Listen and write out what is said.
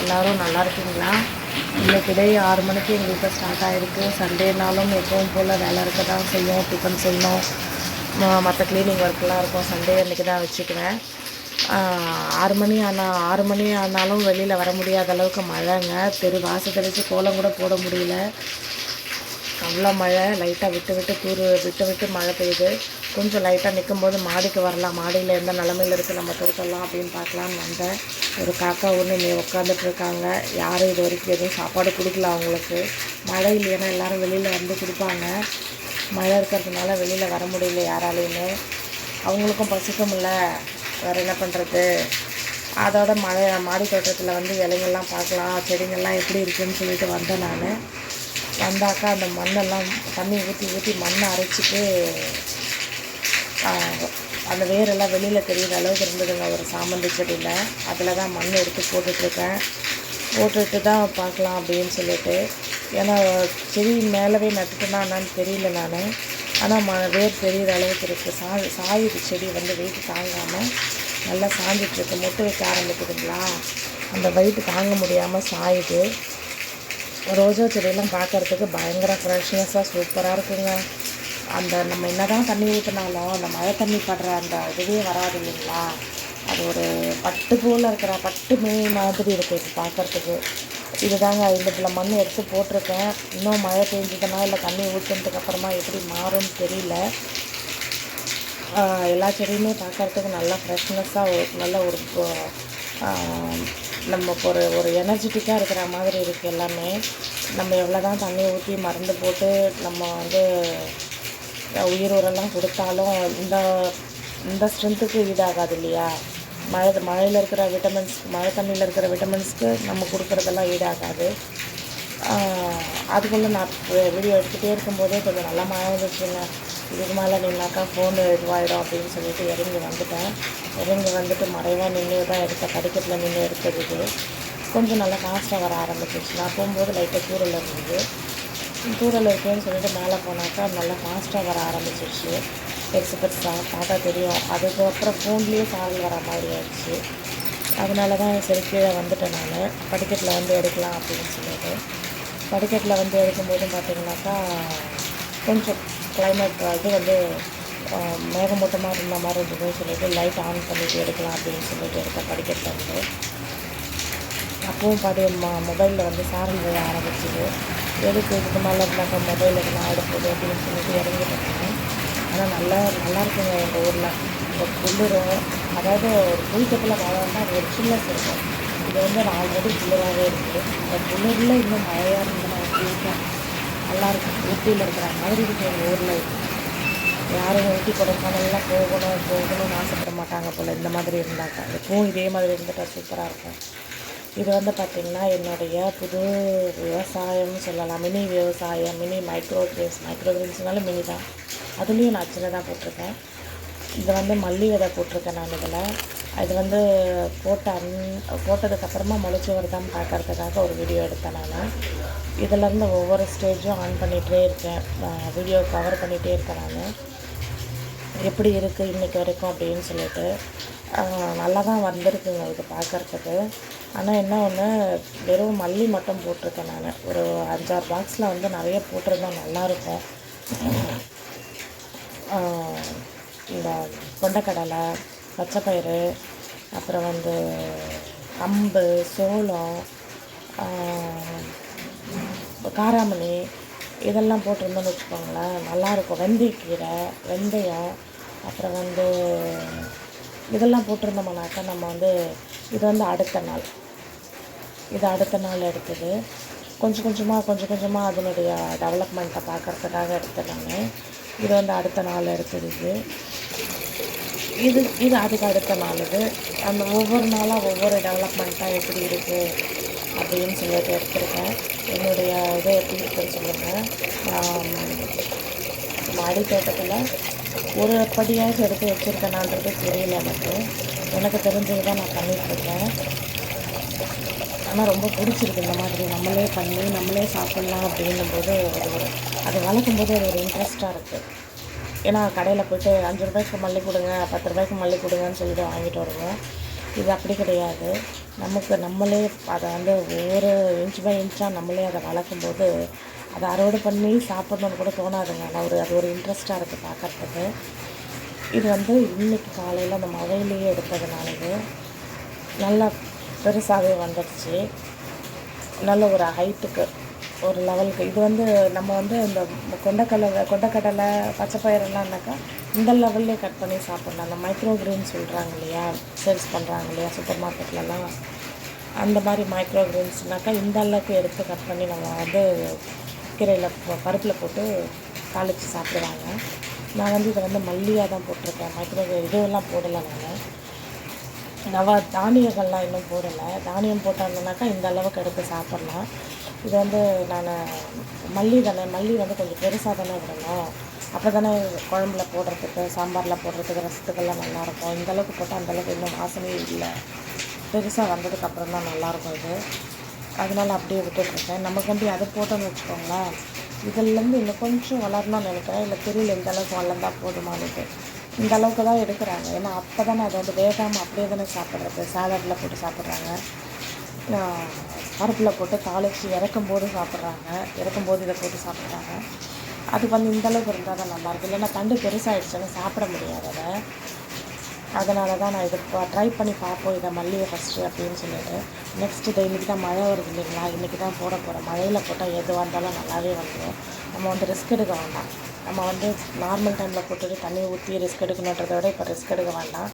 எல்லோரும் நல்லா இருக்கீங்களா? இன்றைக்கி டே ஆறு மணிக்கு எங்கள் வீட்டில் ஸ்டார்ட் ஆகிருக்கு சண்டேனாலும் எப்பவும் போல் வேலை இருக்க தான் செய்யும். டிஃபன் செய்யணும். மற்ற க்ளீனிங் ஒர்க்கெலாம் இருக்கும். சண்டே அன்றைக்கி தான் வச்சுக்குவேன். ஆறு மணி ஆனால் ஆறு மணி ஆனாலும் வெளியில் வர முடியாத அளவுக்கு மழைங்க. தெரு வாசல் தெளித்து கோலம் கூட போட முடியல. அவ்வளோ மழை. லைட்டாக விட்டு விட்டு தூர் விட்டு விட்டு மழை பெய்யுது. கொஞ்சம் லைட்டாக நிற்கும்போது மாடிக்கு வரலாம். மாடியில் எந்த நிலமையில இருக்குது நம்ம தோட்டலாம் அப்படின்னு பார்க்கலான்னு வந்தேன். ஒரு காக்கா ஒன்று நீ உட்காந்துட்டு இருக்காங்க. யாரும் இது வரைக்கும் எதுவும் சாப்பாடு கொடுக்கல அவங்களுக்கு. மழை இல்லைன்னா எல்லோரும் வெளியில் வந்து கொடுப்பாங்க. மழை இருக்கிறதுனால வெளியில் வர முடியல யாராலையுமே. அவங்களுக்கும் பசிக்கும்ல வேறு என்ன பண்ணுறது அதோட மழை மாடி தோட்டத்தில் வந்து இலைங்கள்லாம் பார்க்கலாம். செடிங்கள்லாம் எப்படி இருக்குன்னு சொல்லிட்டு வந்தேன் நான். வந்தாக்கா அந்த மண்ணெல்லாம் தண்ணி ஊற்றி ஊற்றி மண்ணை அரைச்சிட்டு அந்த வேரெல்லாம் வெளியில் தெரியுற அளவுக்கு இருந்ததுங்க. ஒரு சாமந்தி செடியில் அதில் தான் மண் எடுத்து போட்டுட்ருக்கேன். போட்டுட்டு தான் பார்க்கலாம் அப்படின்னு சொல்லிட்டு. ஏன்னா செடி மேலவே நட்டுட்டேன்னா என்னன்னு தெரியல நான். ஆனால் ம வேர் தெரியிற அளவுக்கு இருக்குது சா சாயுது செடி வந்து வெயிட்டு தாங்காமல் நல்லா சாஞ்சிட்ருக்கு. மொட்டு வைக்க ஆரம்பிக்குதுங்களா? அந்த வெயிட்டு தாங்க முடியாமல் சாயுது. ரோஜா செடியெல்லாம் பார்க்கறதுக்கு பயங்கர ஃப்ரெஷ்னஸாக சூப்பராக இருக்குங்க. அந்த நம்ம என்னதான் தண்ணி ஊற்றினாலும் அந்த மழை தண்ணி படுற அந்த இதுவே வராது இல்லைங்களா? அது ஒரு பட்டு போல் இருக்கிற பட்டு மே மாதிரி இருக்குது இப்போ பார்க்கறதுக்கு இதுதாங்க இதில் மண் எடுத்து போட்டிருக்கேன். இன்னும் மழை பெஞ்சதுன்னா இல்லை தண்ணி ஊற்றினதுக்கு அப்புறமா எப்படி மாறும்னு தெரியல. எல்லா செடியுமே பார்க்கறதுக்கு நல்லா ஃப்ரெஷ்னஸ்ஸாக ஒரு நல்ல ஒரு நமக்கு ஒரு ஒரு எனர்ஜெட்டிக்காக இருக்கிற மாதிரி இருக்குது எல்லாமே. நம்ம எவ்வளோ தான் தண்ணி ஊற்றி மருந்து போட்டு நம்ம வந்து உயிர் உரம்லாம் கொடுத்தாலும் இந்த இந்த ஸ்ட்ரென்த்துக்கு ஈடாகாது இல்லையா? மழை மழையில் இருக்கிற விட்டமின்ஸ் மழை தண்ணியில் இருக்கிற விட்டமின்ஸ்க்கு நம்ம கொடுக்குறதெல்லாம் ஈடாகாது. அதுக்குள்ளே நான் வீடியோ எடுத்துகிட்டே இருக்கும்போதே கொஞ்சம் நல்லா மழை வந்துச்சுங்க. இதுக்கு மேலே நின்னாக்கா ஃபோனு இதுவாகிடும் அப்படின்னு சொல்லிட்டு இறங்கி வந்துட்டேன். இறங்கி வந்துட்டு மறைவாக நின்று தான் எடுத்தேன் படிக்கட்டில் நின்று எடுத்தது கொஞ்சம் நல்லா ஃபாஸ்ட்டாக வர ஆரம்பிச்சிச்சு நான் போகும்போது லைட்டாக தூரல் இருந்தது தூரல் இருக்குன்னு சொல்லிட்டு மேலே போனாக்கா நல்லா ஃபாஸ்ட்டாக வர ஆரம்பிச்சிருச்சு. பெருசு பெருசாக பார்த்தா தெரியும். அதுக்கப்புறம் ஃபோன்லேயே சாரல் வர மாதிரி ஆயிடுச்சு. அதனால தான் சரி கீழே வந்துட்டேன் நான். படிக்கட்டில் வந்து எடுக்கலாம் அப்படின்னு சொல்லிட்டு. படிக்கட்டில் வந்து எடுக்கும்போது பார்த்திங்கனாக்கா கொஞ்சம் கிளைமேட் இது வந்து மேகமூட்டமாக இருந்த மாதிரி இருந்ததுன்னு சொல்லிட்டு லைட் ஆன் பண்ணிவிட்டு எடுக்கலாம் அப்படின்னு சொல்லிட்டு எடுத்தேன் படிக்கட்டில் வந்து. அப்பவும் பார்த்து மொபைலில் வந்து சாரல் விழ ஆரம்பிச்சிது. எதுக்கு இதுக்கு மேலே இருந்தாக்கா மொபைல் எதுனா ஆட அப்படின்னு சொல்லிட்டு இறங்கிட்டேன் ஆனால் நல்லா நல்லா இருக்குங்க எங்கள் ஊரில். இந்த குளிரும் அதாவது ஒரு குளிக்கத்தில் மழைன்னா அது ஒரு சில்லஸ் இருக்கும் இது வந்து நான் ஆல்ரெடி குளிராகவே இருக்குது இந்த குளிரில் இன்னும் மழையாக இருந்ததுன்னா எப்படி இருக்கும் நல்லா இருக்கும். ஊட்டியில் இருக்கிற மாதிரி இருக்குது எங்கள் ஊரில் யாரும் ஊட்டி கொடைக்கானல்லாம் போகணும் போகணும்னு ஆசைப்பட மாட்டாங்க போல் இந்த மாதிரி இருந்தாக்கா. எப்பவும் இதே மாதிரி இருந்துட்டால் சூப்பராக இருக்கும். இது வந்து பார்த்திங்கன்னா என்னுடைய புது விவசாயம்னு சொல்லலாம். மினி விவசாயம் மினி மைக்ரோ கிரீன்ஸ் மைக்ரோ கிரீன்ஸ்னாலும் மினி தான். அதுலேயும் நான் சின்னதாக போட்டிருக்கேன். இது வந்து மல்லி விதை போட்டிருக்கேன் நான் இதில். இது வந்து போட்ட அன் போட்டதுக்கப்புறமா முளைச்சி வருதான்னு பார்க்கறதுக்காக ஒரு வீடியோ எடுத்தேன் நான். இதிலேருந்து ஒவ்வொரு ஸ்டேஜும் ஆன் பண்ணிகிட்டே இருக்கேன். வீடியோ கவர் பண்ணிகிட்டே இருக்கேன் நான். எப்படி இருக்குது இன்றைக்கி வரைக்கும் அப்படின்னு சொல்லிட்டு. நல்லா தான் வந்திருக்குங்க இது பார்க்கறதுக்கு ஆனால் என்ன ஒன்று வெறும் மல்லி மட்டும் போட்டிருக்கேன் நான். ஒரு அஞ்சாறு பாக்ஸில் வந்து நிறைய போட்டிருந்தா நல்லாயிருக்கும். இந்த கொண்டக்கடலை பச்சைப்பயிறு அப்புறம் வந்து கம்பு சோளம் காராமணி இதெல்லாம் போட்டிருந்தோம்னு வச்சுக்கோங்களேன். நல்லாயிருக்கும். வெந்தயக்கீரை வெந்தயம் அப்புறம் வந்து இதெல்லாம் போட்டிருந்தோம்னாக்கா நம்ம வந்து இது வந்து அடுத்த நாள். இது அடுத்த நாள் எடுத்தது. கொஞ்சம் கொஞ்சமாக கொஞ்சம் கொஞ்சமாக அதனுடைய டெவலப்மெண்ட்டை பார்க்கறதுக்காக எடுத்தேன் நான். இது வந்து அடுத்த நாள் எடுத்தது இது. இது இது அதுக்கு அடுத்த நாள் இது. அந்த ஒவ்வொரு நாளாக ஒவ்வொரு டெவலப்மெண்ட்டாக எப்படி இருக்குது அப்படின்னு சொல்லிட்டு எடுத்திருக்கேன். என்னுடைய இது எப்படி இருக்குன்னு சொல்லுங்கள் மாடி தோட்டத்தில் ஒரு படியாக எடுத்து வச்சுருக்கேனான்றது தெரியல எனக்கு. எனக்கு தெரிஞ்சது தான் நான் பண்ணிகிட்ருக்கேன் ஆனால் ரொம்ப பிடிச்சிருக்கு இந்த மாதிரி நம்மளே பண்ணி நம்மளே சாப்பிட்லாம் அப்படின்னும்போது ஒரு அது வளர்க்கும் போது அது ஒரு இன்ட்ரெஸ்ட்டாக இருக்குது ஏன்னா கடையில் போய்ட்டு அஞ்சு ரூபாய்க்கு மல்லி கொடுங்க பத்து ரூபாய்க்கு மல்லி கொடுங்கன்னு சொல்லிட்டு வாங்கிட்டு வருவோம். இது அப்படி கிடையாது. நமக்கு நம்மளே அதை வந்து ஒவ்வொரு இன்ச் பை இன்ச்சாக நம்மளே அதை வளர்க்கும்போது அதை அறுவடை பண்ணி சாப்பிட்ணுன்னு கூட தோணாதுங்க. ஆனால் ஒரு அது ஒரு இன்ட்ரெஸ்ட்டாக இருக்குது பார்க்கறதுக்கு இது வந்து இன்றைக்கி காலையில் அந்த மழையிலேயே எடுத்ததுனால இது நல்லா பெருசாகவே வந்துடுச்சு. நல்ல ஒரு ஹைட்டுக்கு ஒரு லெவலுக்கு இது வந்து நம்ம வந்து இந்த கொண்டக்கடலை கொண்டக்கடலை பச்சை பயிரெல்லாம்னாக்கா இந்த லெவல்லே கட் பண்ணி சாப்பிட்லாம் அந்த மைக்ரோ கிரீன் சொல்கிறாங்க இல்லையா? சேல்ஸ் பண்ணுறாங்க இல்லையா? சூப்பர் மார்க்கெட்லலாம் அந்த மாதிரி மைக்ரோ கிரீன்ஸ்னாக்கா இந்த அளவுக்கு எடுத்து கட் பண்ணி நம்ம வந்து கீரையில் பருப்பில் போட்டு தாளித்து சாப்பிடுவாங்க. நான் வந்து இதை வந்து மல்லியாக தான் போட்டிருக்கேன். மைக்ரோவேவ் இதுவெல்லாம் போடலை நான். நவ தானியங்கள்லாம் இன்னும் போடலை. தானியம் போட்டாங்கனாக்கா இந்த அளவுக்கு எடுத்து சாப்பிட்லாம். இது வந்து நான் மல்லி தானே மல்லி வந்து கொஞ்சம் பெருசாக தானே விடணும். அப்போ தானே குழம்புல போடுறதுக்கு சாம்பாரில் போடுறதுக்கு ரசத்துக்கெல்லாம் நல்லாயிருக்கும். இந்த அளவுக்கு போட்டால் அந்தளவுக்கு இன்னும் வாசனையே இல்லை. பெருசாக வந்ததுக்கப்புறம் தான் நல்லாயிருக்கும் இது. அதனால் அப்படியே விட்டுட்ருக்கேன். நமக்கு வந்து அதை போட்டோன்னு வச்சுக்கோங்களேன். இதுலேருந்து இன்னும் கொஞ்சம் வளரணும்னு நினைக்கிறேன். இல்லை தெரியல இந்த அளவுக்கு வளர்ந்தா போதுமானுட்டு இந்த அளவுக்கு தான் எடுக்கிறாங்க. ஏன்னா அப்போ தானே அதை வந்து வேகாமல் அப்படியே தானே சாப்பிட்றது. சாலடில் போட்டு சாப்பிட்றாங்க. பருப்பில் போட்டு தாளித்து இறக்கும் போது சாப்பிட்றாங்க. இறக்கும் போது இதை போட்டு சாப்பிட்றாங்க. அது வந்து இந்த அளவுக்கு இருந்தால் தான் நல்லாயிருக்கும் இல்லைன்னா தண்டு பெருசாகிடுச்சுன்னா சாப்பிட முடியாது அதை. அதனால தான் நான் இதை ட்ரை பண்ணி பார்ப்போம் இதை மல்லிகை ஃபஸ்ட்டு அப்படின்னு சொல்லிட்டு. நெக்ஸ்ட் இதை இன்றைக்கி தான் மழை வருது இல்லைங்களா? இன்றைக்கி தான் போட போகிறோம் மழையில் போட்டால் எதுவாக இருந்தாலும் நல்லாவே வந்துடும். நம்ம வந்து ரிஸ்க் எடுக்க வேண்டாம். நம்ம வந்து நார்மல் டைமில் போட்டுட்டு தண்ணி ஊற்றி ரிஸ்க் எடுக்கணுன்றதை விட இப்போ ரிஸ்க் எடுக்க வேண்டாம்.